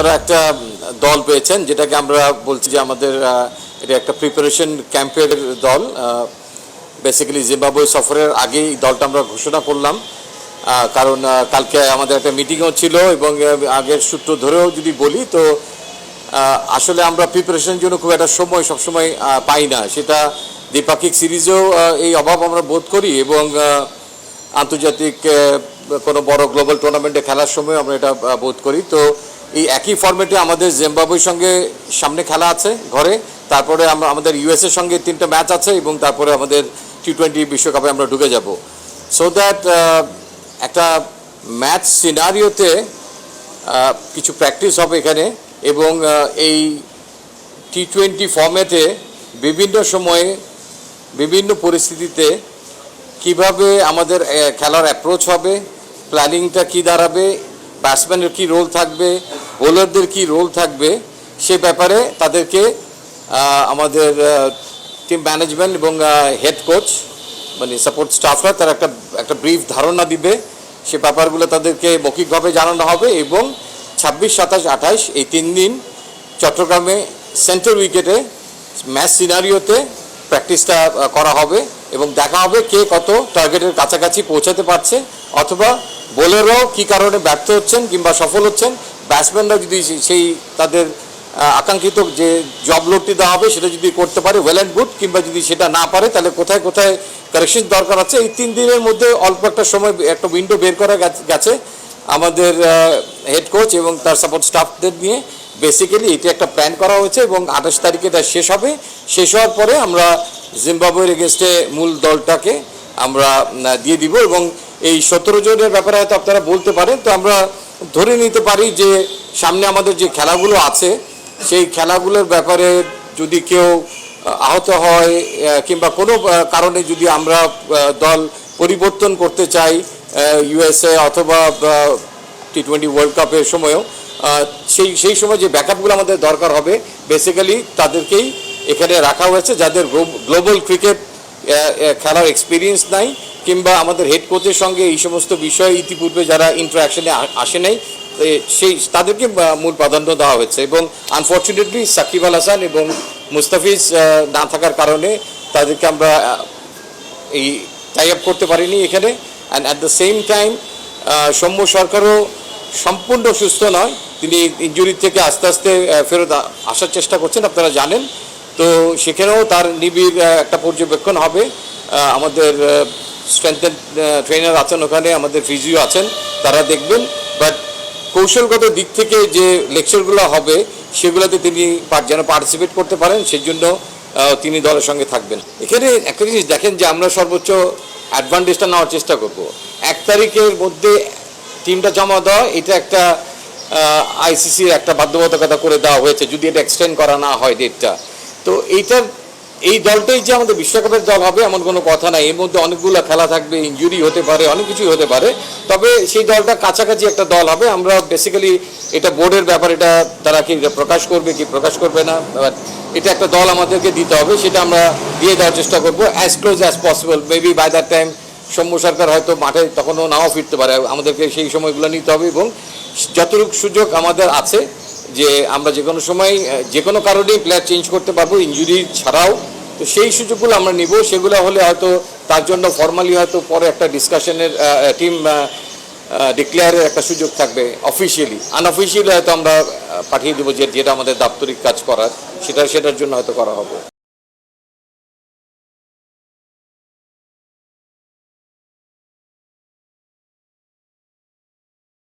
আপনারা একটা দল পেয়েছেন, যেটাকে আমরা বলছি যে আমাদের এটা একটা প্রিপারেশন ক্যাম্পের দল বেসিক্যালি জিম্বাবুয়ে সফরের আগেই দলটা আমরা ঘোষণা করলাম। কারণ কালকে আমাদের একটা মিটিংও ছিল এবং আগের সূত্র ধরেও যদি বলি, তো আসলে আমরা প্রিপারেশনের জন্য খুব একটা সময় সবসময় পাই না। সেটা দ্বিপাক্ষিক সিরিজেও এই অভাব আমরা বোধ করি এবং আন্তর্জাতিক কোনো বড় গ্লোবাল টুর্নামেন্টে খেলার সময় আমরা এটা বোধ করি। তো এই একই ফর্মেটে আমাদের জিম্বাবুয়ের সঙ্গে সামনে খেলা আছে ঘরে। তারপরে আমরা, আমাদের ইউএস এর সঙ্গে তিনটা ম্যাচ আছে এবং তারপরে আমাদের টি টোয়েন্টি বিশ্বকাপে আমরা ঢুকে যাব। সো দ্যাট একটা ম্যাচ সিনারিওতে কিছু প্র্যাকটিস হবে এখানে এবং এই টি টোয়েন্টি ফর্ম্যাটে বিভিন্ন সময়ে বিভিন্ন পরিস্থিতিতে কীভাবে আমাদের খেলার অ্যাপ্রোচ হবে প্ল্যানিংটা কি দাঁড়াবে ব্যাটসম্যানের কি রোল থাকবে বোলারদের কি রোল থাকবে সে ব্যাপারে তাদেরকে আমাদের টিম ম্যানেজমেন্ট এবং হেড কোচ মানে সাপোর্ট স্টাফরা তারা একটা একটা ব্রিফ ধারণা দিবে। সে ব্যাপারগুলো তাদেরকে মৌখিকভাবে জানানো হবে এবং ছাব্বিশ, সাতাশ, আঠাশ এই তিন দিন চট্টগ্রামে সেন্ট্রাল উইকেটে ম্যাচ সিনারিওতে প্র্যাকটিসটা করা হবে এবং দেখা হবে কে কত টার্গেটের কাছাকাছি পৌঁছাতে পারছে অথবা বোলাররাও কি কারণে ব্যর্থ হচ্ছেন কিংবা সফল হচ্ছেন ব্যাটসম্যানরা যদি সেই তাদের আকাঙ্ক্ষিত যে জব লোডটি দেওয়া হবে, সেটা যদি করতে পারে ওয়েল অ্যান্ড গুড কিংবা যদি সেটা না পারে, তাহলে কোথায় কোথায় কারেকশন দরকার আছে? এই তিন দিনের মধ্যে অল্প একটা সময় একটা উইন্ডো বের করা গেছে- গেছে আমাদের হেড কোচ এবং তার সাপোর্ট স্টাফদের নিয়ে। বেসিক্যালি এটি একটা প্ল্যান করা হয়েছে এবং আঠাশ তারিখে এটা শেষ হবে। শেষ হওয়ার পরে আমরা জিম্বাবুয়ের এগেনস্টে মূল দলটাকে আমরা দিয়ে দিব এবং এই সতেরো জনের ব্যাপারে হয়তো আপনারা বলতে পারেন। তো আমরা ধরে নিতে পারি যে সামনে আমাদের যে খেলাগুলো আছে, সেই খেলাগুলোর ব্যাপারে যদি কেউ আহত হয় কিংবা কোনো কারণে যদি আমরা দল পরিবর্তন করতে চাই ইউএসএ অথবা টি টোয়েন্টি ওয়ার্ল্ড কাপের সময়ও সেই সেই সময় যে ব্যাকআপগুলো আমাদের দরকার হবে বেসিক্যালি তাদেরকেই এখানে রাখা হয়েছে, যাদের গ্লোবাল ক্রিকেট খেলার এক্সপিরিয়েন্স নাই কিংবা আমাদের হেড কোচের সঙ্গে এই সমস্ত বিষয়ে ইতিপূর্বে যারা ইন্টারাকশনে আসে নাই সেই, তাদেরকে মূল প্রাধান্য দেওয়া হয়েছে। এবং আনফর্চুনেটলি সাকিব আল হাসান এবং মুস্তাফিজ না থাকার কারণে তাদেরকে আমরা এই টাই আপ করতে পারিনি এখানে। And at the same time Soumya সরকারও সম্পূর্ণ সুস্থ নয়। তিনি ইঞ্জুরি থেকে আস্তে আস্তে ফেরত আসার চেষ্টা করছেন, আপনারা জানেন। তো সেখানেও তার নিবিড় একটা পর্যবেক্ষণ হবে। আমাদের স্ট্রেংথেন ট্রেনার আছেন ওখানে, আমাদের ফিজিও আছেন, তারা দেখবেন। বাট কৌশলগত দিক থেকে যে লেকচারগুলো হবে, সেগুলোতে তিনি যেন পার্টিসিপেট করতে পারেন সেই জন্য তিনি দলের সঙ্গে থাকবেন। এখানে একটা জিনিস দেখেন যে, আমরা সর্বোচ্চ অ্যাডভান্টেজটা নেওয়ার চেষ্টা করব। এক তারিখের মধ্যে টিমটা জমা দেওয়া, এটা একটা আইসিসির একটা বাধ্যবাধকতা করে দেওয়া হয়েছে, যদি এটা এক্সটেন্ড করা না হয় ডেটটা তো এইটার এই দলটাই যে আমাদের বিশ্বকাপের দল হবে এমন কোনো কথা নাই। এর মধ্যে অনেকগুলো খেলা থাকবে ইনজুরি হতে পারে, অনেক কিছুই হতে পারে। তবে সেই দলটা কাছাকাছি একটা দল হবে। আমরা বেসিক্যালি এটা বোর্ডের ব্যাপার, এটা তারা কি প্রকাশ করবে, কি প্রকাশ করবে না? এটা একটা দল আমাদেরকে দিতে হবে, সেটা আমরা দিয়ে দেওয়ার চেষ্টা করব as close as possible maybe by that time Soumya Sarkar হয়তো মাঠে তখনও নাও ফিরতে পারে। আমাদেরকে সেই সময়গুলো নিতে হবে এবং যতটুকু সুযোগ আমাদের আছে যে আমরা যে কোনো সময় যে কোনো কারণেই প্লেয়ার চেঞ্জ করতে পারব। ইঞ্জুরি ছাড়াও তো সেই সুযোগগুলো আমরা নিব। সেগুলো হলে হয়তো তার জন্য ফর্মালি হয়তো পরে একটা ডিসকাশনের টিম ডিক্লেয়ারের একটা সুযোগ থাকবে অফিসিয়ালি আনঅফিসিয়ালি হয়তো আমরা পাঠিয়ে দেবো যে যেটা আমাদের দাপ্তরিক কাজ করার, সেটা, সেটার জন্য হয়তো করা হবে।